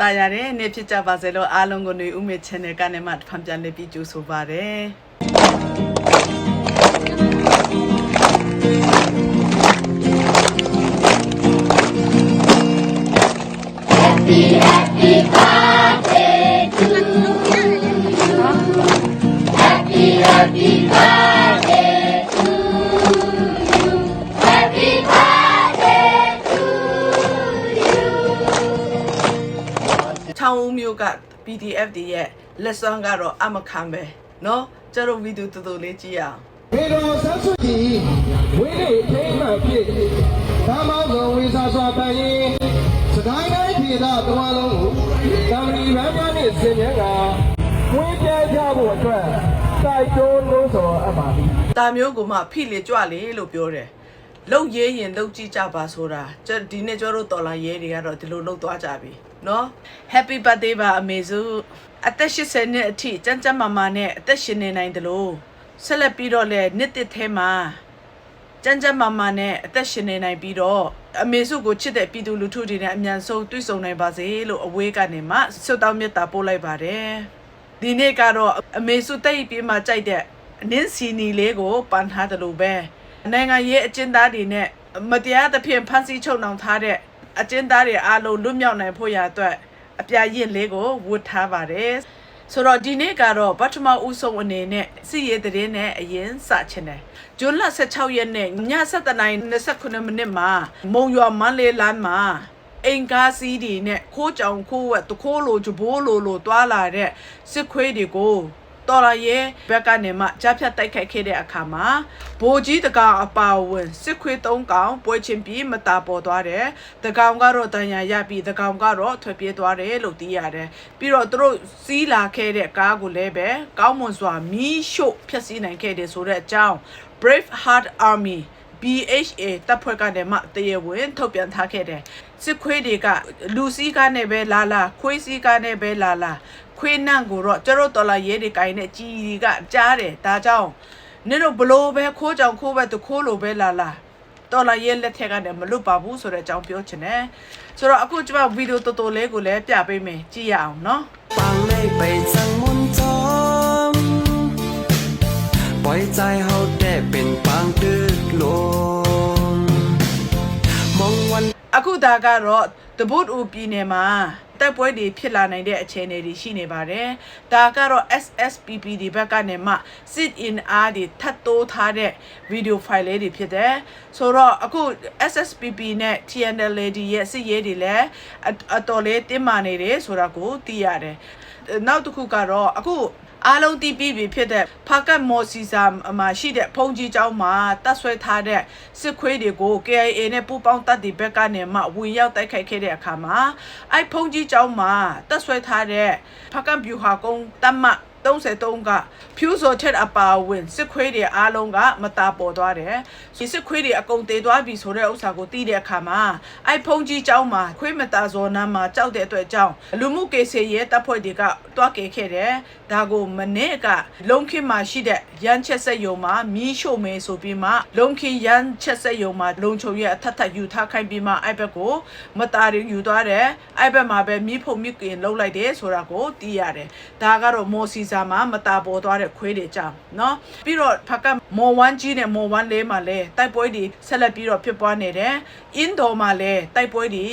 တာရတယ်နေ့ဖြစ်ကြပါစေလို့အားလုံးကိုနေဦးမေ channel ကနေမှဖန်ပြန်လေးပြီးကြိုဆိုပါရစေ PDF တွေရဲ့ lesson ကတော့အမခံပဲเนาะကျတို့ဗီဒီယိုတူတူလေးကြည့်ရအောင် ဘေတော်ဆန်းစွကြီးဝင်းနေထိမ့်မှဖြစ်ဓမ္မောကဝိစာစွာပန်ရင်စကိုင်းတိုင်းပြည်သားတဝါလုံးကိုတံလီရမ်းများနဲ့ဆင်မြန်းကဝင်းပြကြဖို့အတွက်တိုက်တွန်းလို့ဆိုအပ်ပါသည် တာမျိုးကမှဖိလေကြွလေလို့ပြောတယ်လုံရေးရင်လုံကြည့်ကြပါဆိုတာကျဒီနေ့ကျတို့တော်လာရဲတွေကတော့ဒီလိုလုံသွားကြပြီ နော် Happy birthday ပါအမေစုအသက်80နှစ်အထိကြမ်းကြမ်းမာမာနဲ့အသက်ရှင်နေနိုင်တယ်လို့ဆက်လက်ပြီးတော့လည်းနှစ်တစ်ထဲမှာကြမ်းကြမ်းမာမာနဲ့အသက်ရှင်နေနိုင်ပြီးတော့အမေစုကိုချစ်တဲ့ပြည်သူလူထုတွေနဲ့အမြန်ဆုံးတွေ့ဆုံနိုင်ပါစေလို့အဝေးကနေမှဆုတောင်းမေတ္တာပို့လိုက်ပါတယ်။ဒီနေ့ကတော့အမေစုတိတ်ပြေးမှကြိုက်တဲ့အနည်းစီနီလေးကိုပန်ထားတယ်လို့ပဲနိုင်ငံရေးအကျဉ်းသားတွေနဲ့မတရားသဖြင့်ဖမ်းဆီးချုပ်နှောင်ထားတဲ့ အကျဉ်းသားတွေအားလုံးလွတ်မြောက်နိုင်ဖို့ရအတွက်အပြာရင့်လေးကိုဝတ်ထားပါတယ်ဆိုတော့ဒီနေ့ကတော့ပထမဦးဆုံးအနေနဲ့စီရည်သတင်းနဲ့အရင်စချင်တယ်ဂျွန်လ16ရက်နေ့ည7:29မိနစ်မှာမုံရွာမန်းလေးလမ်းမှာအင်ကားစီးဒီနဲ့ခိုးကြောင်ခိုးဝက်တခိုးလိုဂျဘိုးလိုလိုတွာလာတဲ့စစ်ခွေးတွေကို တော်ရရဲ့ဘက်ကနေမှကြားဖြတ်တိုက်ခိုက်ခဲ့တဲ့အခါမှာဘိုးကြီးတကောင်အပါအဝင်စစ်ခွေး၃ကောင်ပွဲချင်းပြီးမတာပေါ်သွားတယ်။တကောင်ကတော့တန်ရာရပြီးတကောင်ကတော့ထွက်ပြေးသွားတယ်လို့သိရတယ်။ပြီးတော့သူတို့စီးလာခဲ့တဲ့ကားကိုလည်းပဲကောင်းမွန်စွာမီးရှို့ဖျက်ဆီးနိုင်ခဲ့တယ်ဆိုတဲ့အကြောင်း Brave Heart Army BHA တပ်ဖွဲ့ကနေမှတရားဝင်ထုတ်ပြန်ထားခဲ့တယ်စစ်ခွေးတွေကလူစည်းကားနဲ့ပဲလာလာခွေးစည်းကားနဲ့ပဲလာလာခွေးနန့်ကိုတော့ကျတို့တော်လာရဲတွေကင်နဲ့ကြီးကြီးကကြားတယ်ဒါကြောင့်နင်တို့ဘလို့ပဲခိုးကြောင်ခိုးပဲသူခိုးလိုပဲလာလာတော်လာရဲလက်ထက်ကနေမလွတ်ပါဘူးဆိုတဲ့အကြောင်းပြောချင်တယ်ဆိုတော့အခုကျွန်မဗီဒီယိုတော်တော်လေးကိုလည်းပြပေးမယ်ကြည့်ရအောင်နော် ฟังเลยไปสั่งมนต์จอมปล่อยใจเฮาแต่เป็นปางตึกล အခုဒါကတော့တပုတ်ဦးပြည်နယ်မှာတက်ပွဲတွေဖြစ်လာနိုင်တဲ့အခြေအနေတွေရှိနေပါတယ်။ဒါကတော့ SSPP ဒီဘက်ကနေမှ sit in R တွေထပ်တိုးထားတဲ့ video file လေးတွေဖြစ်တယ်။ဆိုတော့အခု SSPP နဲ့ TNL တွေရဲ့စစ်ရေးတွေလည်းအအတော်လေးတင်းမာနေတယ်ဆိုတာကိုသိရတယ်။နောက်တစ်ခုကတော့အခု အားလုံးတီးပြီးပြီဖြစ်တဲ့ဖာကတ်မော်စီဆာမှာရှိတဲ့ဖုန်ကြီးကျောင်းမှာတပ်ဆွဲထားတဲ့စစ်ခွေးတွေကို KIA နဲ့ပူးပေါင်းတပ်တွေဘက်ကနေမှဝင်ရောက်တိုက်ခိုက်ခဲ့တဲ့အခါမှာအဲ့ဖုန်ကြီးကျောင်းမှာတပ်ဆွဲထားတဲ့ဖာကတ်ဗျူဟာကုန်းတပ်မ33ကဖြူစော်ချက်အပါအဝင်စစ်ခွေးတွေအားလုံးကမတာပေါ်သွားတယ်ဒီစစ်ခွေးတွေအကုန်တည်သွားပြီဆိုတဲ့ဥစ္စာကိုသိတဲ့အခါမှာအဲ့ဖုန်ကြီးကျောင်းမှာခွေးမတာဇော်နာမှာကြောက်တဲ့အတွက်ကြောင့်လူမှုကေဆေရဲတပ်ဖွဲ့တွေကတွားကယ်ခဲ့တယ် ဒါကိုမနေ့ကလုံခင်းမှာရှိတဲ့ရန်ချက်ဆက်ယုံမှာမီးရှို့မယ်ဆိုပြီးမှလုံခင်းရန်ချက်ဆက်ယုံမှာလုံချုံရဲ့အထက်ထပ်ယူထားခိုင်းပြီးမှအဲ့ဘက်ကိုမတာရင်ယူသွားတယ်အဲ့ဘက်မှာပဲမီးဖုံမီးကင်လှုပ်လိုက်တယ်ဆိုတာကိုသိရတယ်ဒါကတော့မော်စီစာမှာမတာပေါ်သွားတဲ့ခွေးတွေကြောင့်เนาะပြီးတော့ဖကမော်ဝမ်ကြီးနဲ့မော်ဝမ်လေးမှာလည်းတိုက်ပွဲတွေဆက်လက်ပြီးတော့ဖြစ်ပွားနေတယ်အင်ဒိုမှာလည်းတိုက်ပွဲတွေ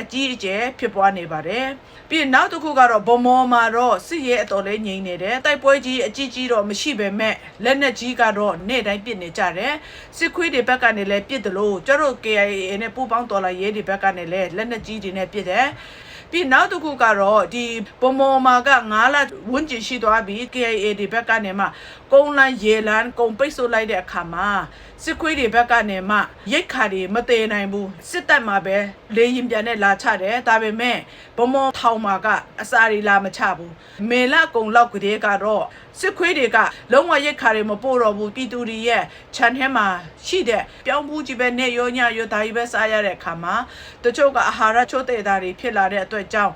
အကြီးအကျယ်ဖြစ်ပွားနေပါတယ်ပြီးရင်နောက်တစ်ခုကတော့ဗမော်မှာတော့စစ်ရဲအတော်လေးငြိမ်နေတယ်တိုက်ပွဲကြီးအကြီးကြီးတော့မရှိပေမဲ့လက်နက်ကြီးကတော့နေ့တိုင်းပစ်နေကြတယ်စစ်ခွေးတွေဘက်ကနေလည်းပစ်တယ်လို့ကျတို့ KIA နဲ့ပူးပေါင်းတော်လာရဲတွေဘက်ကနေလည်းလက်နက်ကြီးတွေနဲ့ပစ်တယ် ပြီးနောက်တစ်ခုကတော့ဒီဗမော်မှာက9လဝန်းကျင်ရှိသွားပြီ KIA တွေဘက်ကနေမှကုန်းလန်းရေလန်းကုံပိတ်ဆို့လိုက်တဲ့အခါမှာစစ်ခွေးတွေဘက်ကနေမှရိတ်ခါတွေမတည်နိုင်ဘူးစစ်တပ်မှာပဲလေရင်ပြန်နဲ့လာချတယ်ဒါပေမဲ့ဗမော်ထောင်မှာကအစာတွေလာမချဘူးမေလကုံလောက်ကလေးကတော့စစ်ခွေးတွေကလုံးဝရိတ်ခါတွေမပို့တော့ဘူးပြည်သူတွေရဲ့ခြံထဲမှာရှိတဲ့ပြောင်းဘူးကြီးပဲနဲ့ရောညရောဒါကြီးပဲစားရတဲ့အခါမှာတချို့ကအာဟာရချို့တဲ့တာတွေဖြစ်လာတဲ့အတွက်အတွက်ကြောင့်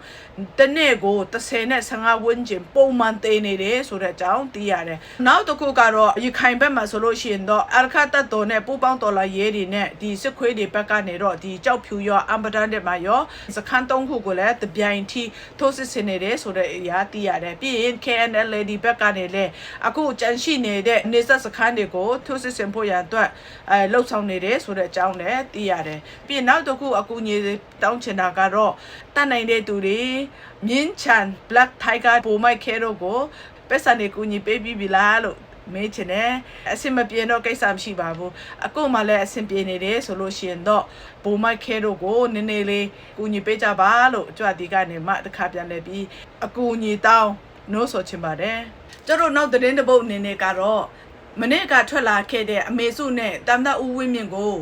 တစ်နေ့ကို30နဲ့15ဝန်းကျင်ပုံမှန်သေးနေတယ်ဆိုတဲ့အကြောင်းသိရတယ်နောက်တစ်ခုကတော့ရခိုင်ဘက်မှာဆိုလို့ရှိရင်တော့အရခတ်တပ်တော်နဲ့ပူးပေါင်းတော်လာရေးတွေနဲ့ဒီစစ်ခွေးတွေဘက်ကနေတော့ဒီကြောက်ဖြူရောအမ်ဘဒန်တွေမှာရောစခန်းသုံးခုကိုလည်းတပြိုင်ထိထိုးစစ်ဆင်နေတယ်ဆိုတဲ့အရာသိရတယ်ပြီးရင် KNL ဒီဘက်ကနေလည်းအခုကြန့်ရှိနေတဲ့နေဆက်စခန်းတွေကိုထိုးစစ်ဆင်ဖို့ရန်အတွက်အဲလှုပ်ဆောင်နေတယ်ဆိုတဲ့အကြောင်းလည်းသိရတယ်ပြီးရင်နောက်တစ်ခုအကူအညီတောင်းချင်တာကတော့တတ်နိုင်တဲ့သူတွေမြင်းချန် Black Tiger ပုံမိုက်ခဲတို့ကိုပတ်စံနေကူညီပေးပြီးပြီလားလို့မေးချင်တယ်အဆင်မပြေတော့ကိစ္စမရှိပါဘူးအခုမှလည်းအဆင်ပြေနေတယ်ဆိုလို့ရှိရင်တော့ဘုံမိုက်ခဲတို့ကိုနည်းနည်းလေးကူညီပေးကြပါလို့ကြွဒီကနေမှတစ်ခါပြန်လဲပြီးအကူအညီတောင်းနိုးဆိုချင်ပါတယ်ကျတို့နောက်သတင်းတစ်ပုတ်အနေနဲ့ကတော့မနေ့ကထွက်လာခဲ့တဲ့အမေစုနဲ့တမ်ဒဦးဝင်းမြင့်ကို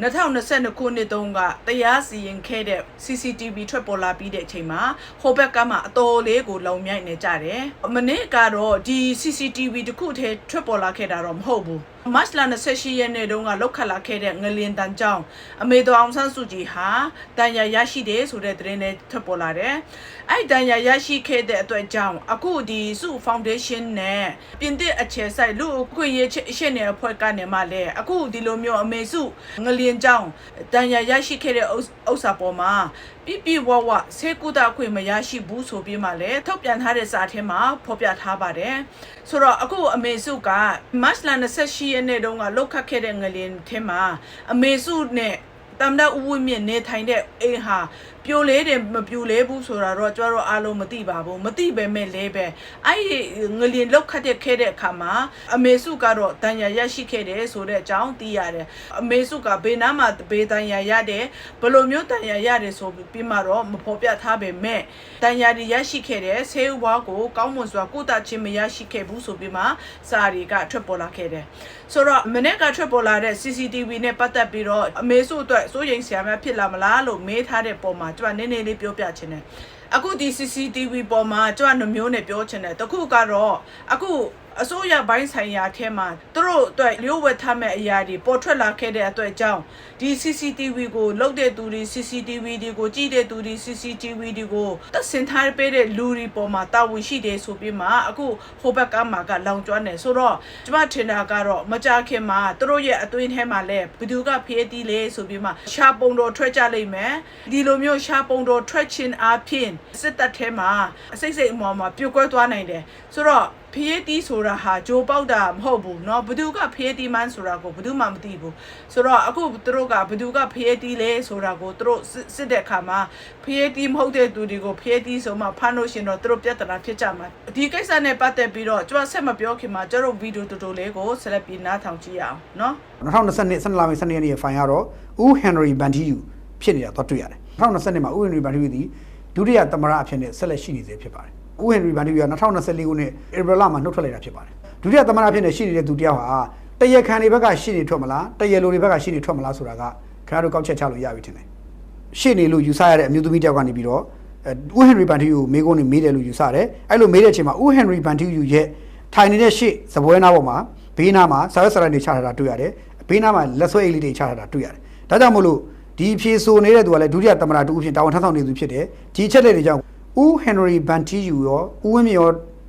2022ခုနှစ်တုန်းကတရားစီရင်ခဲ့တဲ့ CCTV ထွက်ပေါ်လာပြီးတဲ့အချိန်မှာဟိုဘက်ကမှအတော်လေးကိုလုံမြိုက်နေကြတယ်။မနေ့ကတော့ဒီ CCTV တစ်ခုတည်းထွက်ပေါ်လာခဲ့တာတော့မဟုတ်ဘူး။ မတ်လ28ရက်နေ့တုန်းကလောက်ခတ်လာခဲ့တဲ့ငလင်တန်ကြောင်းအမေတော်အောင်ဆန်းစုကြည်ဟာတန်ရာရရှိတယ်ဆိုတဲ့သတင်းနဲ့ထွက်ပေါ်လာတယ်။အဲ့တန်ရာရရှိခဲ့တဲ့အတွက်ကြောင့်အခုဒီစု foundation နဲ့ပြင်သစ်အခြေစိုက်လူအခွင့်အရေးရှင်းနေအဖွဲ့ကနေမှလည်းအခုဒီလိုမျိုးအမေစုငလင်ကြောင်းတန်ရာရရှိခဲ့တဲ့ဥစ္စာပေါ်မှာပြပြဝဝဆေးကုသခွင့်မရရှိဘူးဆိုပြီးမှလည်းထုတ်ပြန်ထားတဲ့စာထဲမှာဖော်ပြထားပါတယ်ဆိုတော့အခုအမေစုကမတ်လ28ရက်နေ့တုန်းကလောက်ခတ်ခဲ့တဲ့ငလင်ထဲမှာအမေစုနဲ့တမ်ဒဦးဝင်းမြင့်နေထိုင်တဲ့အိမ်ဟာ ပြိုလေးတယ်မပြိုလေးဘူးဆိုတာတော့ကျွန်တော်တို့အားလုံးမသိပါဘူးမသိပဲမဲ့လဲပဲအဲ့ဒီငလျင်လောက်ခတ်တဲ့ခဲတဲ့အခါမှာအမေစုကတော့တန်ရာရရှိခဲ့တယ်ဆိုတဲ့အကြောင်းသိရတယ်အမေစုကဘေးနားမှာဘေးတန်ရာရတယ်ဘယ်လိုမျိုးတန်ရာရတယ်ဆိုပြီးမှတော့မဖော်ပြထားပေမဲ့တန်ရာတွေရရှိခဲ့တယ်ဆေးဥဘွားကိုကောင်းမွန်စွာကုသခြင်းမရရှိခဲ့ဘူးဆိုပြီးမှစာတွေကထွက်ပေါ်လာခဲ့တယ်ဆိုတော့မနေ့ကထွက်ပေါ်လာတဲ့ CCTV နဲ့ပတ်သက်ပြီးတော့အမေစုအတွက်စိုးရိမ်စရာများဖြစ်လာမလားလို့မေးထားတဲ့ပုံမှာကျွန်တော်နည်းနည်းလေးပြောပြချင်တယ်အခုဒီ CCTV ပေါ်မှာကျွန်တော်နှမျိုးနဲ့ပြောချင်တယ်တခုကတော့အခု အစိုးရဘိုင်းဆိုင်ရာထဲမှာသူတို့အတွက်လျှို့ဝှက်ထားမဲ့အရာတွေပေါ်ထွက်လာခဲ့တဲ့အတွက်ကြောင့်ဒီ CCTV ကိုလုတ်တဲ့သူတွေ CCTV တွေကိုကြည့်တဲ့သူတွေ CCTV တွေကိုသက်စင်ထားပေးတဲ့လူတွေပေါ်မှာတာဝန်ရှိတယ်ဆိုပြီးမှအခုဟိုဘက်ကမှကလောင်ကျွမ်းတယ်ဆိုတော့ကျွန်မထင်တာကတော့မကြခင်မှာသူတို့ရဲ့အတွင်းထဲမှာလဲဘသူကဖေးတီးလဲဆိုပြီးမှရှာပုံတော်ထွက်ကြလိမ့်မယ်ဒီလိုမျိုးရှာပုံတော်ထွက်ခြင်းအပြင်စစ်တပ်ထဲမှာအစိတ်စိတ်အမော်မှာပြုတ်ကွဲသွားနိုင်တယ်ဆိုတော့ ဖျေးတီးဆိုတာဟာဂျိုးပေါက်တာမဟုတ်ဘူးเนาะဘသူကဖျေးတီးမှန်းဆိုတာကိုဘသူမှမသိဘူးဆိုတော့အခုသူတို့ကဘသူကဖျေးတီးလဲဆိုတာကိုသူတို့စစ်စစ်တဲ့အခါမှာဖျေးတီးမဟုတ်တဲ့သူတွေကိုဖျေးတီးဆိုမှဖမ်းလို့ရှရင်တော့သူတို့ပြဿနာဖြစ်ကြမှာဒီကိစ္စနဲ့ပတ်သက်ပြီးတော့ကျွန်တော်ဆက်မပြောခင်မှာကျွန်တော်ဗီဒီယိုတူတူလေးကိုဆက်လက်ပြီးနားထောင်ကြည့်ရအောင်เนาะ 2022 12လပိုင်း12ရက်နေ့ရဲ့ဖိုင်ကတော့ဦးဟန်နရီဘန်တီယူဖြစ်နေတာတော့တွေ့ရတယ်2022မှာဦးဟန်နရီဘန်တီယူသည်ဒုတိယသမ္မတအဖြစ်နဲ့ဆက်လက်ရှိနေသေးဖြစ်ပါတယ် ဦးဟန်နရီဘန်တီယူက2024ခုနှစ်ဧပြီလမှာနှုတ်ထွက်လိုက်တာဖြစ်ပါတယ်ဒုတိယသမ္မတအဖြစ်နဲ့ရှိနေတဲ့သူတယောက်ဟာတရခံတွေဘက်ကရှိနေထွက်မလားတရလိုတွေဘက်ကရှိနေထွက်မလားဆိုတာကခင်ဗျားတို့ကောက်ချက်ချလို့ရပြီထင်တယ်ရှိနေလို့ယူဆရတဲ့အမျိုးသမီးတယောက်ကနေပြီးတော့အဲဦးဟန်နရီဘန်တီယူကိုမေးခွန်းနေမေးတယ်လို့ယူဆတယ်အဲ့လိုမေးတဲ့အချိန်မှာဦးဟန်နရီဘန်တီယူရဲ့ထိုင်နေတဲ့ရှေ့စပွဲနားပေါ်မှာဘေးနားမှာဆာရဆရာနေချထားတာတွေ့ရတယ်ဘေးနားမှာလက်ဆွဲအိတ်လေးတွေချထားတာတွေ့ရတယ်ဒါကြောင့်မို့လို့ဒီဖြေဆိုနေတဲ့သူကလည်းဒုတိယသမ္မတတူအဖြစ်တာဝန်ထမ်းဆောင်နေသူဖြစ်တယ်ဒီချက်လက်တွေကြောင့် ဦးဟန်နရီဘန်တီယူရောဦးဝင်းမြေရော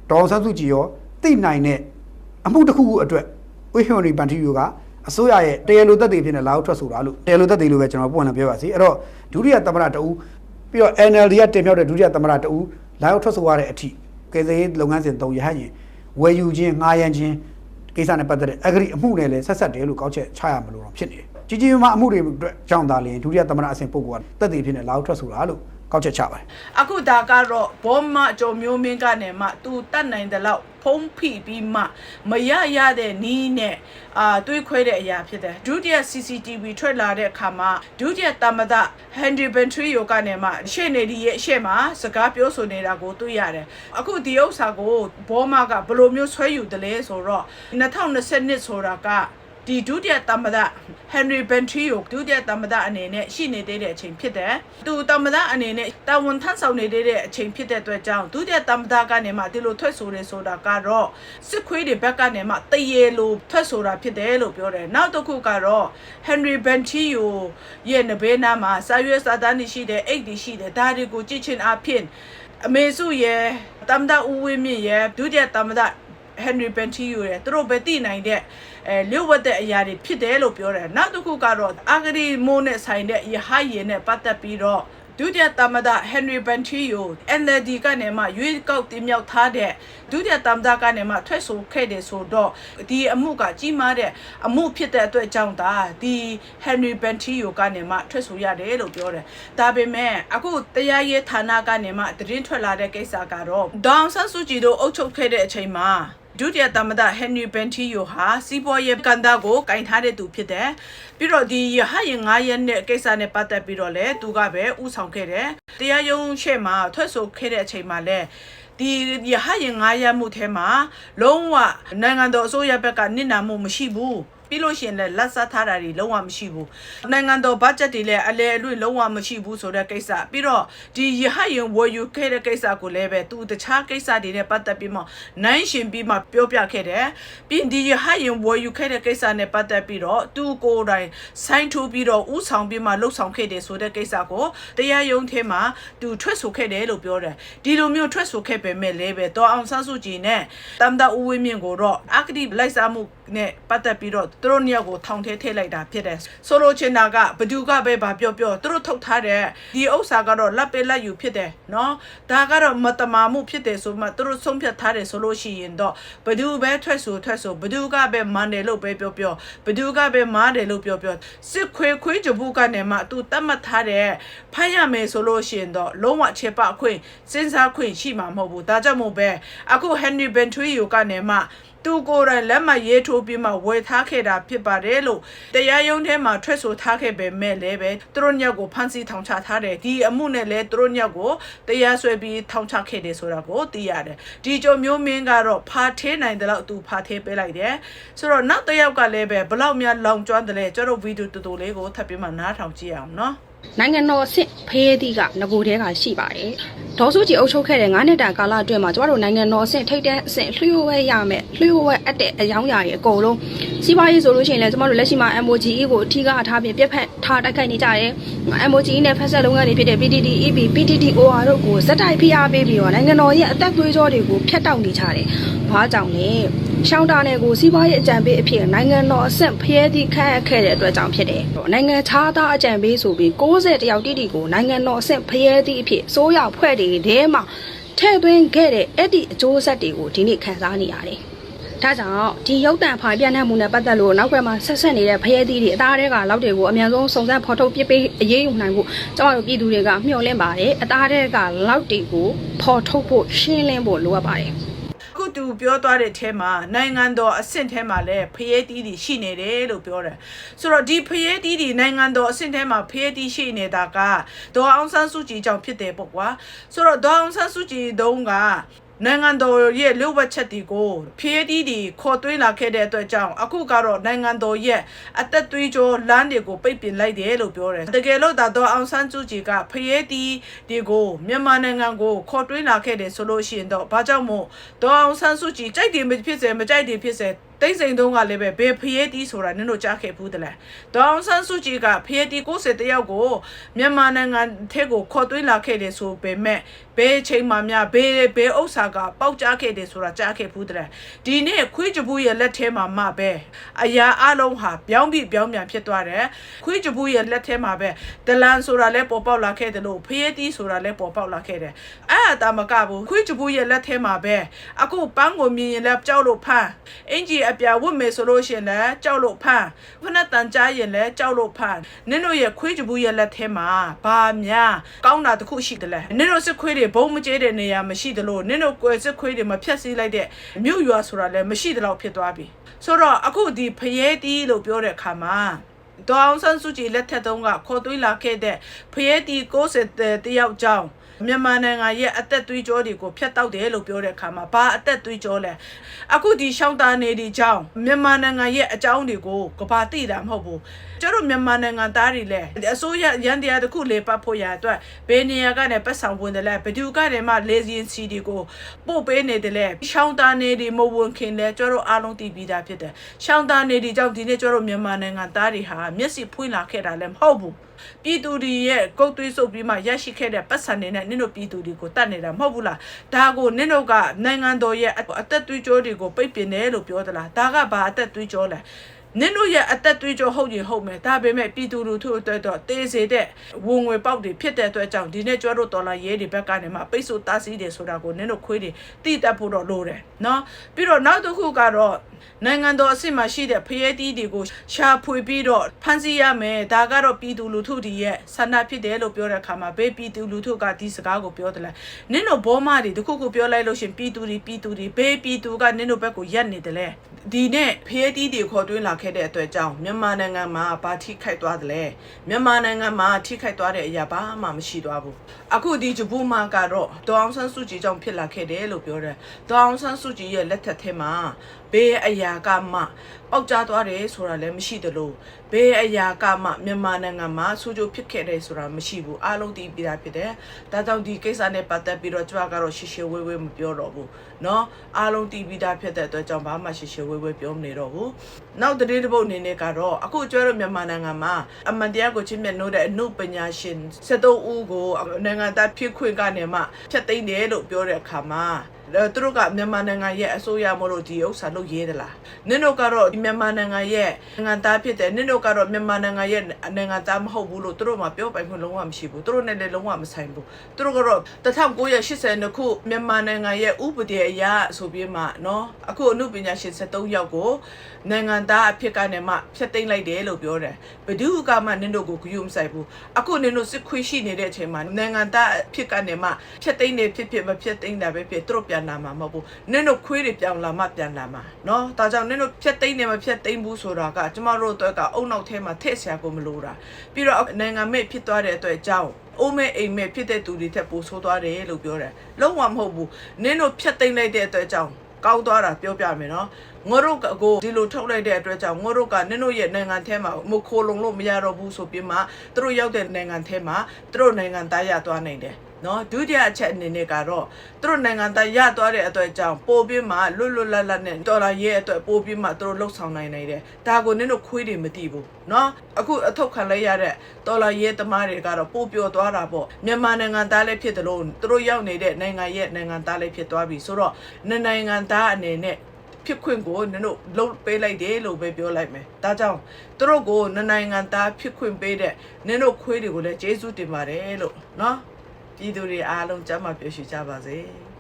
ဒေါအောင်ဆန်းစုကြည်ရောသိနိုင်တဲ့အမှုတစ်ခုခုအတွက်ဦးဟန်နရီဘန်တီယူကအစိုးရရဲ့တရားလိုသက်သေဖြစ်နေလာအောင်ထွက်ဆိုတာလို့တရားလိုသက်သေလို့ပဲကျွန်တော်ပုံမှန်ပြောပါစီအဲ့တော့ဒုတိယသမ္မတတူပြီးတော့ NLD ကတင်ပြတဲ့ဒုတိယသမ္မတတူလာအောင်ထွက်ဆိုရတဲ့အထိကယ်ဆယ်ရေးလုပ်ငန်းစဉ်သုံးရဟရင်ဝယ်ယူခြင်းငှားရမ်းခြင်းကိစ္စနဲ့ပတ်သက်တဲ့အဂရိအမှုနဲ့လည်းဆက်ဆက်တယ်လို့ကောက်ချက်ချရမလို့တော့ဖြစ်နေတယ်ကြီးကြီးမားမားအမှုတွေအတွက်ကြောင့်သာလျှင်ဒုတိယသမ္မတအဆင့်ပုဂ္ဂိုလ်ကတက်တည်ဖြစ်နေလာအောင်ထွက်ဆိုတာလို့ ကောက်ချက်ချပါတယ်အခုဒါကတော့ဘောမအကျော်မျိုးမင်းကနေမှသူတတ်နိုင်တဲ့လောက်ဖုံးဖိပြီးမှမရရတဲ့နီးနဲ့အာတွေးခွဲတဲ့အရာဖြစ်တယ်ဒုတိယ CCTV ထွက်လာတဲ့အခါမှာဒုတိယတမဒ Henry Bentry ယောကနေမှရှေ့နေဒီရဲ့ရှေ့မှာစကားပြောဆိုနေတာကိုတွေ့ရတယ်အခုဒီဥစ္စာကိုဘောမကဘယ်လိုမျိုးဆွဲယူတယ်လဲဆိုတော့2022ဆိုတာက ဒီဒုတိယသမ္မတ Henry Bentrio ဒုတိယသမ္မတအနေနဲ့ရှိနေသေးတဲ့အချိန်ဖြစ်တယ်။သူသမ္မတအနေနဲ့တာဝန်ထမ်းဆောင်နေသေးတဲ့အချိန်ဖြစ်တဲ့အတွက်ကြောင့်ဒုတိယသမ္မတကနေမှဒီလိုထွက်ဆိုရဲဆိုတာကတော့စစ်ခွေးတွေဘက်ကနေမှတရေလိုထွက်ဆိုတာဖြစ်တယ်လို့ပြောတယ်။နောက်တစ်ခုကတော့ Henry Bentrio ရဲ့နဘေးနားမှာစာရွက်စာတမ်းတွေရှိတယ်အိတ်တွေရှိတယ်ဒါတွေကိုကြည့်ချင်းအဖြစ်အမေစုရဲ့သမ္မတဦးဝင်းမြင့်ရဲ့ဒုတိယသမ္မတ Henry Bentrio ရဲ့သူတို့ပဲတည်နိုင်တဲ့အဲလျှို့ဝတ်တဲ့အရာတွေဖြစ်တယ်လို့ပြောတယ်နောက်တစ်ခုကတော့အာဂရီမိုးနဲ့ဆိုင်တဲ့ရဟယင်နဲ့ပတ်သက်ပြီးတော့ဒုတိယသမ္မတ Henry Bentrio NLD ကနေမှရွေးကောက်တင်မြှောက်ထားတဲ့ဒုတိယသမ္မတကနေမှထွက်ဆိုခဲ့တယ်ဆိုတော့ဒီအမှုကကြီးမားတဲ့အမှုဖြစ်တဲ့အတွက်ကြောင့်ဒါဒီ Henry Bentrio ကနေမှထွက်ဆိုရတယ်လို့ပြောတယ်ဒါပေမဲ့အခုတရားရေးဌာနကနေမှသတင်းထွက်လာတဲ့ကိစ္စကတော့ဒေါအောင်ဆန်းစုကြည်တို့အုပ်ချုပ်ခဲ့တဲ့အချိန်မှာ ဒုတိယသမ္မတဟန်နရီဘန်တီယိုဟာစီးပွားရေးကန်တာကိုကင်ထားတဲ့သူဖြစ်တယ်။ပြီးတော့ဒီရဟရင်9ရက်နဲ့ကိစ္စနဲ့ပတ်သက်ပြီးတော့လဲသူကပဲဥဆောင်ခဲ့တယ်။တရားရုံးရှေ့မှာထွက်ဆိုခဲ့တဲ့အချိန်မှာလဲဒီရဟရင်9ရက်မှုထဲမှာလုံးဝနိုင်ငံတော်အစိုးရဘက်ကနစ်နာမှုမရှိဘူး။ ပြီးလို့ရှိရင်လည်းလက်ဆက်ထားတာတွေလုံးဝမရှိဘူးနိုင်ငံတော်ဘတ်ဂျက်တွေလည်းအလဲအလွင့်လုံးဝမရှိဘူးဆိုတဲ့ကိစ္စပြီးတော့ဒီရဟယင်ဝယ်ယူခဲ့တဲ့ကိစ္စကိုလည်းပဲသူတခြားကိစ္စတွေနဲ့ပတ်သက်ပြီးမှနိုင်ရှင်ပြီးမှပြောပြခဲ့တယ်ပြီးဒီရဟယင်ဝယ်ယူခဲ့တဲ့ကိစ္စနဲ့ပတ်သက်ပြီးတော့သူကိုယ်တိုင်ဆိုင်းထိုးပြီးတော့ဥဆောင်ပြီးမှလှုပ်ဆောင်ခဲ့တယ်ဆိုတဲ့ကိစ္စကိုတရားရုံးထဲမှာသူထွက်ဆိုခဲ့တယ်လို့ပြောတယ်ဒီလိုမျိုးထွက်ဆိုခဲ့ပေမဲ့လည်းပဲတော်အောင်ဆန်းစုကြည်နဲ့တမ်တာဦးဝင်းမြင့်ကိုတော့အကတိလိုက်စားမှုနဲ့ပတ်သက်ပြီးတော့သူတို့နှစ်ယောက်ကိုထောင်ထဲထည့်လိုက်တာဖြစ်တယ်ဆိုလိုချင်တာကဘသူကပဲဗာပြောပြောသူတို့ထုတ်ထားတဲ့ဒီဥစ္စာကတော့လက်ပေးလက်ယူဖြစ်တယ်နော်ဒါကတော့မတမာမှုဖြစ်တယ်ဆိုမှသူတို့ဆုံးဖြတ်ထားတယ်ဆိုလို့ရှိရင်တော့ဘသူပဲထွက်ဆိုထွက်ဆိုဘသူကပဲမန်တယ်လို့ပဲပြောပြောဘသူကပဲမားတယ်လို့ပြောပြောစစ်ခွေခွေးကြဘူးကနေမှသူတတ်မှတ်ထားတဲ့ဖမ်းရမယ်ဆိုလို့ရှိရင်တော့လုံးဝခြေပခွင့်စဉ်းစားခွင့်ရှိမှာမဟုတ်ဘူးဒါကြောင့်မို့ပဲအခု Henry Bentrio ကနေမှ သူကိုယ်တိုင်လက်မှတ်ရေးထိုးပြီးမှဝယ်ထားခဲ့တာဖြစ်ပါတယ်လို့တရားရုံးထဲမှာထွက်ဆိုထားခဲ့ပေမဲ့လည်းပဲသူတို့ညောက်ကိုဖမ်းဆီးထောင်ချထားတယ်ဒီအမှုနဲ့လည်းသူတို့ညောက်ကိုတရားစွဲပြီးထောင်ချခဲ့တယ်ဆိုတာကိုသိရတယ်ဒီကြုံမျိုးမင်းကတော့ဖာသေးနိုင်တယ်လို့သူဖာသေးပေးလိုက်တယ်ဆိုတော့နောက်တစ်ယောက်ကလည်းပဲဘလောက်များလောင်ကျွမ်းတယ်လဲကျွန်တော်ဗီဒီယိုတူတူလေးကိုထပ်ပြီးမှနားထောင်ကြည့်အောင်နော် နိုင်ငံတော်အဆင့်ဖေးသီးကငကိုတဲကရှိပါတယ်။ဒေါ်စုကြည်အုပ်ချုပ်ခဲ့တဲ့9နှစ်တာကာလအတွင်းမှာကျမတို့နိုင်ငံတော်အဆင့်ထိပ်တန်းအဆင့်လျှို့ဝဲရမယ်လျှို့ဝဲအပ်တဲ့အယောင်းအရာတွေအကုန်လုံးစီးပွားရေးဆိုလို့ရှိရင်လည်းကျမတို့လက်ရှိမှာ MOGE ကိုအထီးကအထားပြင်ပြက်ဖက်ထားတိုက်ခိုက်နေကြတယ်။ MOGE နဲ့ဖက်ဆက်လုပ်ငန်းတွေဖြစ်တဲ့ PTT EP PTTOR တို့ကိုစက်တိုက်ဖိအားပေးပြီးတော့နိုင်ငံတော်ရဲ့အသက်သွေးကြောတွေကိုဖျက်တောက်နေကြတယ်။ဘာကြောင့်လဲ။ ရှောင်းတာနယ်ကိုစီးပွားရေးအကြံပေးအဖြစ်နိုင်ငံတော်အဆင့်ဖျဲသီးခန့်အပ်ခဲ့တဲ့အတွက်ကြောင့်ဖြစ်တယ်။နိုင်ငံခြားသားအကြံပေးဆိုပြီး60တယောက်တိတိကိုနိုင်ငံတော်အဆင့်ဖျဲသီးအဖြစ်စိုးရဖွဲ့တွေထဲမှာထဲ့သွင်းခဲ့တဲ့အဲ့ဒီအကျိုးဆက်တွေကိုဒီနေ့ခံစားနေရတယ်။ဒါကြောင့်ဒီရုပ်တံဖိုင်ပြန့်နှံ့မှုနဲ့ပတ်သက်လို့နောက်ကွယ်မှာဆက်ဆက်နေတဲ့ဖျဲသီးတွေအသားတွေကလောက်တွေကိုအမြန်ဆုံးစုံစမ်းဖော်ထုတ်ပြပေးအရေးယူနိုင်ဖို့ကျမတို့ပြည်သူတွေကမျှော်လင့်ပါတယ်။အသားတွေကလောက်တွေကိုဖော်ထုတ်ဖို့ရှင်းလင်းဖို့လိုအပ်ပါတယ်။အ ခုသူပြောသွားတဲ့အဲမှာနိုင်ငံတော်အဆင့်ထဲမှာလည်းဖျဲတီးတီရှိနေတယ်လို့ပြောတယ်ဆိုတော့ဒီဖျဲတီးတီနိုင်ငံတော်အဆင့်ထဲမှာဖျဲတီးရှိနေတာကဒေါ်အောင်ဆန်းစုကြည်ကြောင့်ဖြစ်တယ်ပေါ့ကွာဆိုတော့ဒေါ်အောင်ဆန်းစုကြည်တုံးက နိုင်ငံတော်ရဲ့လူ့ဝက်ချက်တွေကိုဖျဲတီးတီခေါ်သွင်းလာခဲ့တဲ့အတွက်ကြောင့်အခုကတော့နိုင်ငံတော်ရဲ့အသက်သွေးကြောလမ်းတွေကိုပိတ်ပင်လိုက်တယ်လို့ပြောတယ်တကယ်လို့ဒါတော့အောင်ဆန်းစုကြည်ကဖျဲတီးတွေကိုမြန်မာနိုင်ငံကိုခေါ်သွင်းလာခဲ့တယ်ဆိုလို့ရှိရင်တော့ဘာကြောင့်မို့ဒေါ်အောင်ဆန်းစုကြည်ကြိုက်တယ်မဖြစ်စေမကြိုက်တယ်ဖြစ်စေ တိတ်စိန်တုံးကလည်းပဲဘယ်ဖျဲတီးဆိုတာနင်တို့ကြားခဲ့ဘူးတလဲဒေါ်အောင်ဆန်းစုကြည်ကဖျဲတီး60တယောက်ကိုမြန်မာနိုင်ငံထဲကိုခေါ်သွင်းလာခဲ့တယ်ဆိုပေမဲ့ဘယ်အချိန်မှများဘယ်ဘယ်ဥစ္စာကပေါက်ကြားခဲ့တယ်ဆိုတာကြားခဲ့ဘူးတလဲဒီနေ့ခွေးကြဘူးရဲ့လက်ထဲမှာမှပဲအရာအလုံးဟာပြောင်းပြီးပြောင်းပြန်ဖြစ်သွားတယ်ခွေးကြဘူးရဲ့လက်ထဲမှာပဲဒလန်ဆိုတာလည်းပေါ်ပေါက်လာခဲ့တယ်လို့ဖျဲတီးဆိုတာလည်းပေါ်ပေါက်လာခဲ့တယ်အဲ့အတာမကဘူးခွေးကြဘူးရဲ့လက်ထဲမှာပဲအခုပန်းကိုမြင်ရင်လည်းကြောက်လို့ဖမ်းအင်ကြီးအပြာဝတ်မယ်ဆိုလို့ရှိရင်လည်းကြောက်လို့ဖမ်းဖနက်တန်ကြားရင်လည်းကြောက်လို့ဖမ်းနင်တို့ရဲ့ခွေးကြဘူးရဲ့လက်ထဲမှာဘာများကောင်းတာတစ်ခုရှိတယ်လဲနင်တို့စစ်ခွေးတွေဘုံမကျဲတဲ့နေရာမရှိတယ်လို့နင်တို့ကွယ်စစ်ခွေးတွေမဖြတ်စည်းလိုက်တဲ့မြို့ရွာဆိုတာလည်းမရှိတဲ့လောက်ဖြစ်သွားပြီဆိုတော့အခုဒီဖျဲတီးလို့ပြောတဲ့အခါမှာဒေါအောင်ဆန်းစုကြည်လက်ထက်တုန်းကခေါ်သွေးလာခဲ့တဲ့ဖျဲတီ60တယောက်ကြောင်း မြန်မာနိုင်ငံရဲ့အသက်သွေးကြောတွေကိုဖျက်တောက်တယ်လို့ပြောတဲ့အခါမှာဘာအသက်သွေးကြောလဲအခုဒီရှောင်းသားနေဒီကြောင်းမြန်မာနိုင်ငံရဲ့အကြောင်းတွေကိုကဘာသိတာမဟုတ်ဘူးကျတို့မြန်မာနိုင်ငံသားတွေလည်းအစိုးရရန်တရားတစ်ခုလေပတ်ဖို့ရအတွက်ဘယ်နေရာကနေပတ်ဆောင်ဝင်တယ်လဲဘယ်သူကနေမှလေစီရင်စီတွေကိုပို့ပေးနေတယ်လဲရှောင်းသားနေဒီမဝင်ခင်လဲကျတို့အားလုံးသိပြီးသားဖြစ်တယ်ရှောင်းသားနေဒီကြောင့်ဒီနေ့ကျတို့မြန်မာနိုင်ငံသားတွေဟာမျက်စိဖွင့်လာခဲ့တာလည်းမဟုတ်ဘူး ပြည်သူတွေရဲ့ကုတ်သွေးစုပ်ပြီးမှရရှိခဲ့တဲ့ပတ်စံတွေနဲ့နင်တို့ပြည်သူတွေကိုတတ်နေတာမဟုတ်ဘူးလားဒါကိုနင်တို့ကနိုင်ငံတော်ရဲ့အသက်သွေးကြောတွေကိုပိတ်ပင်တယ်လို့ပြောသလားဒါကဘာအသက်သွေးကြောလဲ နင်တို့ရဲ့အသက်သွေးကြောဟုတ်ရင်ဟုတ်မယ်ဒါပေမဲ့ပြည်သူလူထုအတွက်တော့တေးစေတဲ့ဝင်ငွေပေါက်တွေဖြစ်တဲ့အတွက်ကြောင့်ဒီနေ့ကျွတ်တို့တော်လာရဲတွေဘက်ကနေမှပိတ်ဆို့တားဆီးတယ်ဆိုတာကိုနင်တို့ခွေးတွေတိတတ်ဖို့တော့လိုတယ်နော်ပြီးတော့နောက်တစ်ခုကတော့နိုင်ငံတော်အဆင့်မှာရှိတဲ့ဖရဲတီးတွေကိုရှာဖွေပြီးတော့ဖမ်းဆီးရမယ်ဒါကတော့ပြည်သူလူထုတွေရဲ့ဆန္ဒဖြစ်တယ်လို့ပြောတဲ့အခါမှာဘေးပြည်သူလူထုကဒီစကားကိုပြောတယ်လဲနင်တို့ဘောမတွေတခုခုပြောလိုက်လို့ရှရင်ပြည်သူတွေပြည်သူတွေဘေးပြည်သူကနင်တို့ဘက်ကိုရက်နေတယ်လဲဒီနဲ့ဖရဲတီးတွေခေါ်တွင်းလာခဲ့တဲ့အတွက်ကြောင့်မြန်မာနိုင်ငံမှာဘာထိခိုက်သွားတယ်လဲမြန်မာနိုင်ငံမှာထိခိုက်သွားတဲ့အရာဘာမှမရှိသွားဘူးအခုဒီဂျပူမာကတော့ဒေါအောင်ဆန်းစုကြည်ကြောင့်ဖြစ်လာခဲ့တယ်လို့ပြောတယ်ဒေါအောင်ဆန်းစုကြည်ရဲ့လက်ထက်ထဲမှာ ဘေးအရာကမှပေါက်ကြားသွားတယ်ဆိုတာလည်းမရှိသလိုဘေးအရာကမှမြန်မာနိုင်ငံမှာဆူကြိုဖြစ်ခဲ့တယ်ဆိုတာမရှိဘူးအားလုံးသိပြီးသားဖြစ်တယ်ဒါကြောင့်ဒီကိစ္စနဲ့ပတ်သက်ပြီးတော့ကျွန်တော်ကတော့ရှေ့ရှေ့ဝေးဝေးမပြောတော့ဘူးเนาะအားလုံးသိပြီးသားဖြစ်တဲ့အတွက်ကြောင့်ဘာမှရှေ့ရှေ့ဝေးဝေးပြောမနေတော့ဘူးနောက်တစ်တစ်ပုတ်အနေနဲ့ကတော့အခုကျွဲတော့မြန်မာနိုင်ငံမှာအမှန်တရားကိုချင်းမြတ်နိုးတဲ့အမှုပညာရှင်73ဦးကိုနိုင်ငံသားဖြစ်ခွင့်ကနေမှဖျက်သိမ်းတယ်လို့ပြောတဲ့အခါမှာအဲ သူတို့ကမြန်မာနိုင်ငံရဲ့အစိုးရမလို့ဒီဥစ္စာလုပ်ရဲသလားနင်တို့ကတော့မြန်မာနိုင်ငံရဲ့နိုင်ငံသားဖြစ်တယ်နင်တို့ကတော့မြန်မာနိုင်ငံရဲ့နိုင်ငံသားမဟုတ်ဘူးလို့သူတို့မှပြောပိုင်ခွင့်လုံးဝမရှိဘူးသူတို့နဲ့လည်းလုံးဝမဆိုင်ဘူးသူတို့ကတော့1980ခုမြန်မာနိုင်ငံရဲ့ဥပဒေအရဆိုပြီးမှနော်အခုအမှုပညာရှင်73ယောက်ကိုနိုင်ငံသားအဖြစ်ကနေမှဖျက်သိမ်းလိုက်တယ်လို့ပြောတယ်ဘဒုကမှနင်တို့ကိုဂရုမစိုက်ဘူးအခုနင်တို့စစ်ခွေးရှိနေတဲ့အချိန်မှာနိုင်ငံသားအဖြစ်ကနေမှဖျက်သိမ်းနေဖြစ်ဖြစ်မဖျက်သိမ်းတာပဲဖြစ်သူတို့ပြန်လာမှာမဟုတ်ဘူးနင်တို့ခွေးတွေပြောင်းလာမှပြန်လာမှာเนาะဒါကြောင့်နင်တို့ဖျက်သိမ်းနေမဖျက်သိမ်းဘူးဆိုတာကကျမတို့အတွက်ကအုံနောက်ထဲမှာထည့်ဆရာကိုမလိုတာပြီးတော့နိုင်ငံမဲ့ဖြစ်သွားတဲ့အတွက်ကြောင့်အိုးမဲအိမ်မဲဖြစ်တဲ့သူတွေထက်ပိုဆိုးသွားတယ်လို့ပြောတယ်လုံးဝမဟုတ်ဘူးနင်တို့ဖျက်သိမ်းလိုက်တဲ့အတွက်ကြောင့်ကောင်းသွားတာပြောပြမယ်နော်ငါတို့ကကိုဒီလိုထုတ်လိုက်တဲ့အတွက်ကြောင့်ငါတို့ကနင်တို့ရဲ့နိုင်ငံထဲမှာမခိုးလုံလို့မရတော့ဘူးဆိုပြီးမှသူတို့ရောက်တဲ့နိုင်ငံထဲမှာသူတို့နိုင်ငံသားရသွားနိုင်တယ် နော်ဒုတိယအချက်အနေနဲ့ကတော့သူတို့နိုင်ငံသားရသွားတဲ့အတွက်ကြောင့်ပို့ပြီးမှလွတ်လွတ်လပ်လပ်နဲ့ဒေါ်လာရဲ့အတွက်ပို့ပြီးမှသူတို့လှုပ်ဆောင်နိုင်နိုင်တယ်ဒါကိုနင်တို့ခွေးတွေမသိဘူးနော်အခုအထုတ်ခံလိုက်ရတဲ့ဒေါ်လာရဲ့သမားတွေကတော့ပို့ပြောသွားတာပေါ့မြန်မာနိုင်ငံသားလည်းဖြစ်တယ်လို့သူတို့ရောက်နေတဲ့နိုင်ငံရဲ့နိုင်ငံသားလည်းဖြစ်သွားပြီဆိုတော့နှစ်နိုင်ငံသားအနေနဲ့ဖြစ်ခွင့်ကိုနင်တို့လုံးပေးလိုက်တယ်လို့ပဲပြောလိုက်မယ်။ဒါကြောင့်သူတို့ကိုနနိုင်ငံသားဖြစ်ခွင့်ပေးတဲ့နင်တို့ခွေးတွေကိုလည်းကျေးဇူးတင်ပါတယ်လို့နော်။ ပြည်သူတွေအားလုံးကြမ်းမှပြောရှိကြပါစေ။